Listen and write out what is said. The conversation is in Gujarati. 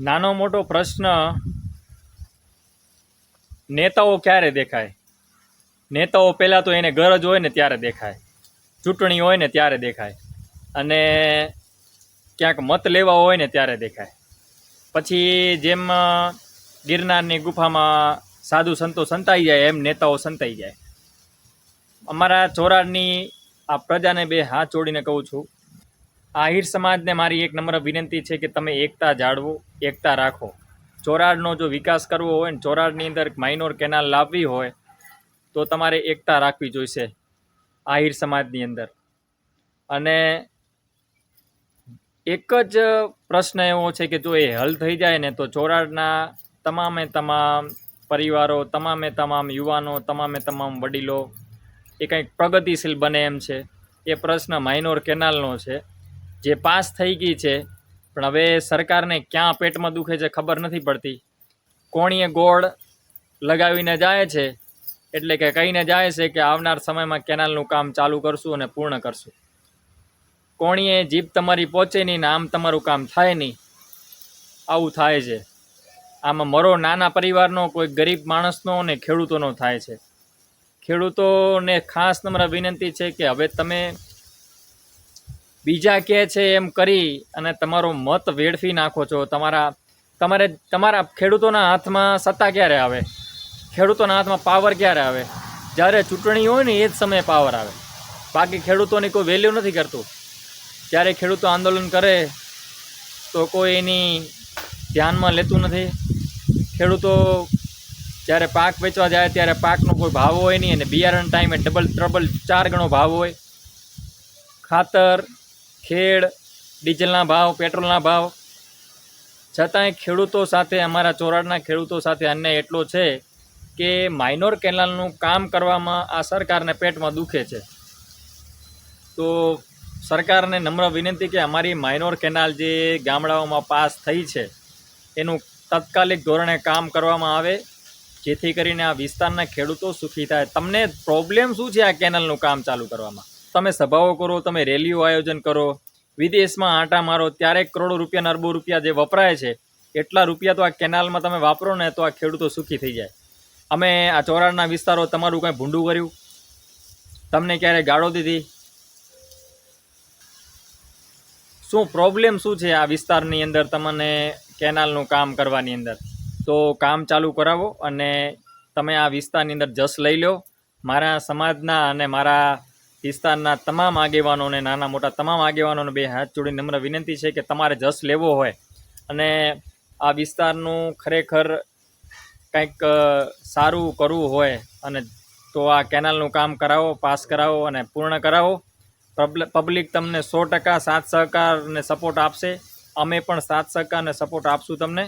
નાનો મોટો પ્રશ્ન, નેતાઓ ક્યારે દેખાય? નેતાઓ પહેલાં તો એને ગરજ હોય ને ત્યારે દેખાય. ચૂંટણી હોય ને ત્યારે દેખાય. અને ક્યાંક મત લેવા હોય ને ત્યારે દેખાય. પછી જેમ, ગિરનારની ગુફામાં સાધુ સંતો સંતાઈ જાય, એમ નેતાઓ સંતાઈ જાય. અમારા ચોરાડની આ પ્રજાને બે હાથ જોડીને કહું છું. આહિર સમાજને મારી એક નમ્ર વિનંતી છે કે તમે એકતા જાળવો, એકતા રાખો. ચોરાડનો જો વિકાસ કરવો હોય ને ચોરાડની અંદર માઇનોર કેનાલ લાવવી હોય, તો તમારે એકતા રાખવી જોઈશે આહિર સમાજની અંદર. અને એક જ પ્રશ્ન એવો છે કે જો એ હલ થઈ જાય ને તો ચોરાડના તમામે તમામ પરિવારો, તમામે તમામ યુવાનો, તમામે તમામ વડીલો એ કંઈક પ્રગતિશીલ બને એમ છે. એ પ્રશ્ન માઇનોર કેનાલનો છે. જે પાસ થઈ ગઈ છે, પણ હવે સરકારને ક્યાં પેટમાં દુખે છે ખબર નથી પડતી. કોણીએ ગોળ લગાવીને જાય છે, એટલે કે કહીને જાય છે કે આવનાર સમયમાં કેનાલનું કામ ચાલુ કરશું અને પૂર્ણ કરશું. કોણીએ જીપ તમારી પહોંચે નહીં ને આમ તમારું કામ થાય નહીં. આવું થાય છે. આમાં મરો નાના પરિવારનો, કોઈ ગરીબ માણસનો અને ખેડૂતોનો થાય છે. ખેડૂતોને ખાસ નમ્ર વિનંતી છે કે હવે તમે બીજા કહે છે એમ કરી અને તમારો મત વેડફી નાખો છો. તમારા, તમારે, તમારા ખેડૂતોના હાથમાં સત્તા ક્યારે આવે? ખેડૂતોના હાથમાં પાવર ક્યારે આવે? જ્યારે ચૂંટણી હોય ને, એ જ સમયે પાવર આવે. બાકી ખેડૂતોની કોઈ વેલ્યુ નથી કરતું. જ્યારે ખેડૂતો આંદોલન કરે, તો કોઈ એની ધ્યાનમાં લેતું નથી. ખેડૂતો જ્યારે પાક વેચવા જાય, ત્યારે પાકનો કોઈ ભાવ હોય નહીં અને બિયારણ ટાઈમે ડબલ ટ્રબલ ચાર ગણો ભાવ હોય. ખાતર ખેડ, ડીઝલના ભાવ, પેટ્રોલના ભાવ. છતાંય ખેડૂતો સાથે, અમારા ચોરાડના ખેડૂતો સાથે અન્યાય એટલો છે કે માઇનોર કેનાલનું કામ કરવામાં આ સરકારને પેટમાં દુખે છે. તો સરકારને નમ્ર વિનંતી કે અમારી માઇનોર કેનાલ જે ગામડાઓમાં પાસ થઈ છે, એનું તાત્કાલિક ધોરણે કામ કરવામાં આવે, જેથી કરીને આ વિસ્તારના ખેડૂતો સુખી થાય. તમને પ્રોબ્લેમ શું છે આ કેનાલનું કામ ચાલુ કરવામાં? તમે સભાઓ કરો, તમે રેલીઓ આયોજન કરો? વિદેશમાં આંટા મારો, ત્યારે કરોડો રૂપિયા અરબો રૂપિયા જે વપરાય છે, એટલા રૂપિયા તો આ કેનાલમાં તમે વાપરો ને તો આ ખેડૂતો સુખી થઈ જાય. અમે આ ચોરાડના વિસ્તારો તમારું કંઈ ભૂંડું કર્યું? તમને ક્યારે ગાળો દીધી? શું પ્રોબ્લેમ શું છે આ વિસ્તારની અંદર તમને કેનાલનું કામ કરવાની અંદર? તો કામ ચાલુ કરાવો અને તમે આ વિસ્તારની અંદર જસ લઈ લો. મારા સમાજના અને મારા વિસ્તારના તમામ આગેવાનોને, નાના મોટા તમામ આગેવાનોને બે હાથ જોડી નમ્ર વિનંતી છે કે તમારે જસ લેવો હોય. અને આ વિસ્તારનું ખરેખર કંઈક સારું કરવું હોય અને તો આ કેનાલનું કામ કરાવો, પાસ કરાવો અને પૂર્ણ કરાવો. પબ્લિક તમને સો ટકા સાથ સહકાર અને સપોર્ટ આપશે. અમે પણ સાથ સહકાર અને સપોર્ટ આપશું તમને.